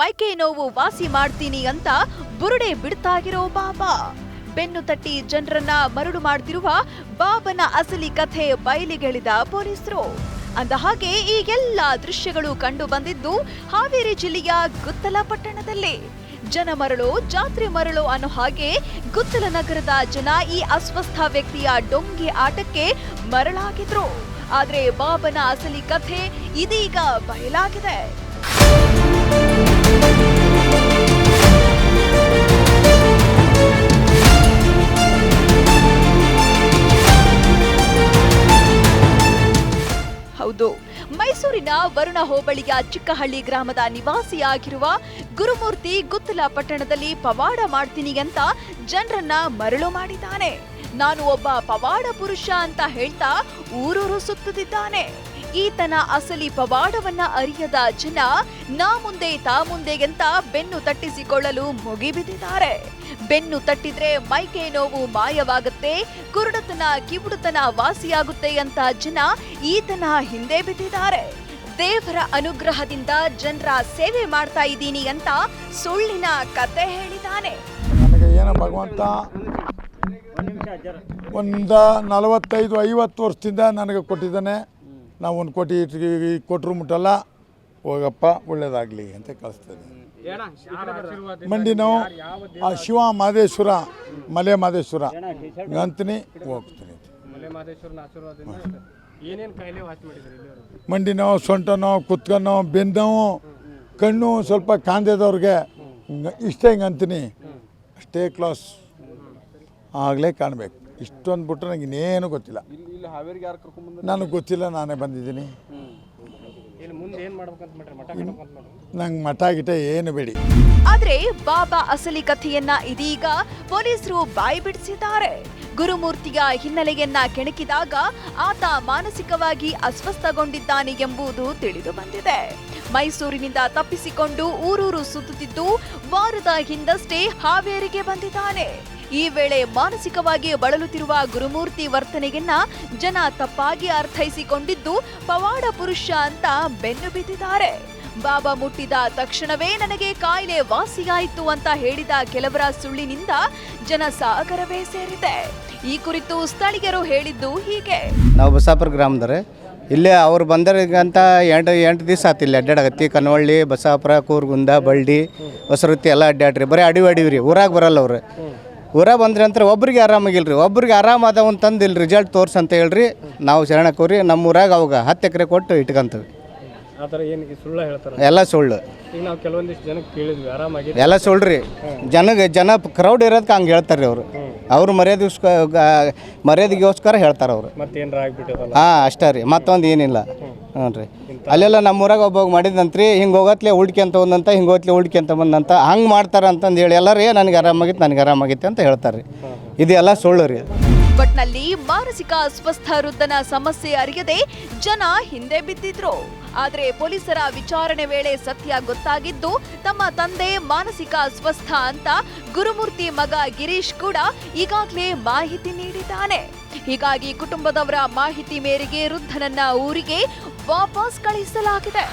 ಮೈಕೈ ನೋವು ವಾಸಿ ಮಾಡ್ತೀನಿ ಅಂತ ಬುರುಡೆ ಬಿಡ್ತಾಗಿರೋ ಬಾಬಾ. ಬೆನ್ನು ತಟ್ಟಿ ಜನರನ್ನ ಮರಳು ಮಾಡ್ತಿರುವ ಬಾಬನ ಅಸಲಿ ಕಥೆ ಬಯಲಿಗೆಳಿದ ಪೊಲೀಸರು. ಅಂದ ಹಾಗೆ ಈ ಎಲ್ಲ ದೃಶ್ಯಗಳು ಕಂಡು ಬಂದಿದ್ದು ಹಾವೇರಿ ಜಿಲ್ಲೆಯ ಗುತ್ತಲ ಪಟ್ಟಣದಲ್ಲಿ. ಜನ ಮರಳು, ಜಾತ್ರೆ ಮರಳು ಅನ್ನೋ ಹಾಗೆ ಗುತ್ತಲ ನಗರದ ಜನ ಈ ಅಸ್ವಸ್ಥ ವ್ಯಕ್ತಿಯ ಡೊಂಗೆ ಆಟಕ್ಕೆ ಮರಳಾಗಿದ್ರು. ಆದ್ರೆ ಬಾಬನ ಅಸಲಿ ಕಥೆ ಇದೀಗ ಬಯಲಾಗಿದೆ. ಮೈಸೂರಿನ ವರುಣ ಹೋಬಳಿಯ ಚಿಕ್ಕಹಳ್ಳಿ ಗ್ರಾಮದ ನಿವಾಸಿಯಾಗಿರುವ ಗುರುಮೂರ್ತಿ ಗುತ್ತಲ ಪಟ್ಟಣದಲ್ಲಿ ಪವಾಡ ಮಾಡ್ತೀನಿ ಅಂತ ಜನರನ್ನ ಮರಳು ಮಾಡಿದ್ದಾನೆ. ನಾನು ಒಬ್ಬ ಪವಾಡ ಪುರುಷ ಅಂತ ಹೇಳ್ತಾ ಊರೂರು ಸುತ್ತುತ್ತಿದ್ದಾನೆ. ಈತನ ಅಸಲಿ ಪವಾಡವನ್ನ ಅರಿಯದ ಜನ ನಾ ಮುಂದೆ ತಾ ಮುಂದೆ ಅಂತ ಬೆನ್ನು ತಟ್ಟಿಸಿಕೊಳ್ಳಲು ಮುಗಿಬಿದ್ದಿದ್ದಾರೆ. ಬೆನ್ನು ತಟ್ಟಿದ್ರೆ ಮೈಕೆ ನೋವು ಮಾಯವಾಗುತ್ತೆ, ಕುರುಡತನ ಕಿವುಡುತನ ವಾಸಿಯಾಗುತ್ತೆ ಅಂತ ಜನ ಈತನ ಹಿಂದೆ ಬಿದ್ದಿದ್ದಾರೆ. ದೇವರ ಅನುಗ್ರಹದಿಂದ ಜನರ ಸೇವೆ ಮಾಡ್ತಾ ಇದ್ದೀನಿ ಅಂತ ಸುಳ್ಳಿನ ಕತೆ ಹೇಳಿದ್ದಾನೆ. ನನಗೆ ಏನೋ ಭಗವಂತ? ಒಂದು ನಲವತ್ತೈದು ಐವತ್ತು ವರ್ಷದಿಂದ ನನಗೆ ಕೊಟ್ಟಿದ್ದಾನೆ. ನಾವು ಒಂದು ಕೋಟಿ ಕೊಟ್ಟರು ಮುಟ್ಟಲ್ಲ. ಹೋಗಪ್ಪ ಒಳ್ಳೇದಾಗಲಿ ಅಂತ ಕಳಿಸ್ತೇನೆ. ಮಂಡಿ ನಾವು ಆ ಶಿವ ಮಾದೇಶ್ವರ ಮಲೆ ಮಾದೇಶ್ವರ. ಅಂತೀನಿ ಹೋಗ್ತೀನಿ. ಮಲೆ ಮಾದೇಶ್ವರನ ಆಶೀರ್ವಾದದಿಂದ ಏನೇನು ಕಾಯಿಲೆ ವಾಸಿ ಮಾಡಿದ್ರು ಇಲ್ಲಿವರೆಗೂ? ಮಂಡಿ ನೋವು ಸೊಂಟ ನೋವು ಕುತ್ಕ ನೋವು ಬೆನ್ನು ನೋವು ಕಣ್ಣು ಸ್ವಲ್ಪ ಕಾಂದಿದವ್ರಿಗೆ ಇಷ್ಟೇ ಹಿಂಗೆ ಅಂತೀನಿ. ಅಷ್ಟೇ ಕ್ಲಾಸ್ ಆಗಲೇ ಕಾಣಬೇಕು. ಇಷ್ಟೊಂದು ಬಿಟ್ಟರೆ ನನಗೆ ಇನ್ನೇನು ಗೊತ್ತಿಲ್ಲ. ಇಲ್ಲಿ ಹಾವೇರಿಗೆ ಯಾರು ಕರ್ಕೊಂಡ್ಬಂದ್ರೆ ನನಗೆ ಗೊತ್ತಿಲ್ಲ ನಾನೇ ಬಂದಿದ್ದೀನಿ ಇಲ್ಲಿ ಮುಂದೆ ಏನು ಮಾಡ್ಬೇಕಂತ ಮಾಡ್ರಿ ಮಠ ಕಟ್ಬೇಕಂತ ಮಾಡ್ರಿ ನಂಗೆ ಮಠ ಗಿಟ ಏನು ಬೇಡಿ. ಆದ್ರೆ ಬಾಬಾ ಅಸಲಿ ಕಥೆಯನ್ನ ಇದೀಗ ಪೊಲೀಸರು ಬಾಯಿ ಬಿಡಿಸಿದ್ದಾರೆ. ಗುರುಮೂರ್ತಿಯ ಹಿನ್ನೆಲೆಯನ್ನ ಕೆಣಕಿದಾಗ ಆತ ಮಾನಸಿಕವಾಗಿ ಅಸ್ವಸ್ಥಗೊಂಡಿದ್ದಾನೆ ಎಂಬುದು ತಿಳಿದು ಬಂದಿದೆ. ಮೈಸೂರಿನಿಂದ ತಪ್ಪಿಸಿಕೊಂಡು ಊರೂರು ಸುತ್ತುತ್ತಿದ್ದು ವಾರದ ಹಿಂದಷ್ಟೇ ಹಾವೇರಿಗೆ ಬಂದಿದ್ದಾನೆ. ಈ ವೇಳೆ ಮಾನಸಿಕವಾಗಿ ಬಳಲುತ್ತಿರುವ ಗುರುಮೂರ್ತಿ ವರ್ತನೆಯನ್ನ ಜನ ತಪ್ಪಾಗಿ ಅರ್ಥೈಸಿಕೊಂಡಿದ್ದು, ಪವಾಡ ಪುರುಷ ಅಂತ ಬೆನ್ನು ಬಿದ್ದಿದ್ದಾರೆ. ಬಾಬಾ ಮುಟ್ಟಿದ ತಕ್ಷಣವೇ ನನಗೆ ಕಾಯಿಲೆ ವಾಸಿಯಾಯಿತು ಅಂತ ಹೇಳಿದ ಕೆಲವರ ಸುಳ್ಳಿನಿಂದ ಜನಸಾಗರವೇ ಸೇರಿದೆ. ಈ ಕುರಿತು ಸ್ಥಳೀಯರು ಹೇಳಿದ್ದು ಹೀಗೆ. ನಾವು ಬಸಾಪುರ ಗ್ರಾಮದವ್ರೆ. ಇಲ್ಲೇ ಅವ್ರು ಬಂದರಿಗಂತ ಎಂಟು ಎಂಟು ದಿವಸ ಆತಿಲ್ಲ ಅಡ್ಡಾಡಗತ್ತಿ ಕನವಳ್ಳಿ, ಬಸಾಪುರ, ಕೂರ್ಗುಂದ, ಬಳ್ಳಿ ಹೊಸರುತ್ತಿ ಎಲ್ಲ ಅಡ್ಡಾಡ್ರಿ ಬರೀ ಅಡಿವಿ ರೀ. ಊರಾಗ ಬರಲ್ಲ ಅವ್ರು. ಊರಾಗ ಬಂದ್ರಿ ಅಂತ ಒಬ್ರಿಗೆ ಆರಾಮಾಗಿಲ್ರಿ ಒಬ್ರಿಗೆ ಆರಾಮಾದ ಒಂದು ತಂದು ಇಲ್ಲಿ ರಿಸಲ್ಟ್ ತೋರ್ಸ್ ಅಂತ ಹೇಳ್ರಿ ನಾವು ಶರಣಕೋರಿ ನಮ್ಮ ಊರಾಗ ಅವಾಗ ಹತ್ತು ಎಕರೆ ಕೊಟ್ಟು ಇಟ್ಕೊಂತೀವಿ. ಆ ಥರ ಏನು ಸುಳ್ಳು ಹೇಳ್ತಾರೆ? ಎಲ್ಲ ಸುಳ್ಳು. ಈಗ ನಾವು ಕೆಲವೊಂದಿಷ್ಟು ಜನಕ್ಕೆ ಕೇಳಿದ್ವಿ ಆರಾಮಾಗಿ ಎಲ್ಲ ಸುಳ್ಳ್ರಿ. ಜನಗೆ ಜನ ಕ್ರೌಡ್ ಇರೋದಕ್ಕೆ ಹಂಗೆ ಹೇಳ್ತಾರೆ ಅವರು. ಅವ್ರು ಮರ್ಯಾದೆಗೋಸ್ಕರ ಮರ್ಯಾದೆಗೋಸ್ಕರ ಹೇಳ್ತಾರೆ ಅವರು. ಮತ್ತೇನಾರ ಆಗ್ಬಿಟ್ಟದಲ್ಲ ಹಾಂ ಅಷ್ಟೇ ರೀ ಮತ್ತೊಂದು ಏನಿಲ್ಲ. ಹ್ಞೂ ರೀ. ಅಲ್ಲೆಲ್ಲ ನಮ್ಮೂರಾಗ ಒಬ್ಬ ಮಾಡಿದಂತ್ರಿ ಹಿಂಗೆ ಹೋಗತ್ಲೆ ಹುಡ್ಕ್ಯಂತ ಒಂದಂತ ಹಿಂಗೆ ಹೋಗ್ತ್ಲೆ ಹುಡ್ಕ್ಯಂತ ಬಂದಂತ ಹಂಗೆ ಮಾಡ್ತಾರೆ ಅಂತಂದು ಹೇಳಿ ಎಲ್ಲರೂ ನನಗೆ ಆರಾಮಾಗಿತ್ತು ನನಗೆ ಆರಾಮಾಗಿತ್ತು ಅಂತ ಹೇಳ್ತಾರೆ ರೀ. ಇದೆಲ್ಲ ಸುಳ್ಳು ರೀ. ಒಟ್ನಲ್ಲಿ ಮಾನಸಿಕ ಅಸ್ವಸ್ಥ ವೃದ್ಧನ ಸಮಸ್ಯೆ ಅರಿಯದೆ ಜನ ಹಿಂದೆ ಬಿದ್ದಿದ್ರು. ಆದರೆ ಪೊಲೀಸರ ವಿಚಾರಣೆ ವೇಳೆ ಸತ್ಯ ಗೊತ್ತಾಗಿದ್ದು ತಮ್ಮ ತಂದೆ ಮಾನಸಿಕ ಅಸ್ವಸ್ಥ ಅಂತ ಗುರುಮೂರ್ತಿ ಮಗ ಗಿರೀಶ್ ಕೂಡ ಈಗಾಗಲೇ ಮಾಹಿತಿ ನೀಡಿದ್ದಾನೆ. ಹೀಗಾಗಿ ಕುಟುಂಬದವರ ಮಾಹಿತಿ ಮೇರೆಗೆ ವೃದ್ಧನನ್ನ ಊರಿಗೆ ವಾಪಸ್ ಕಳಿಸಲಾಗಿದೆ.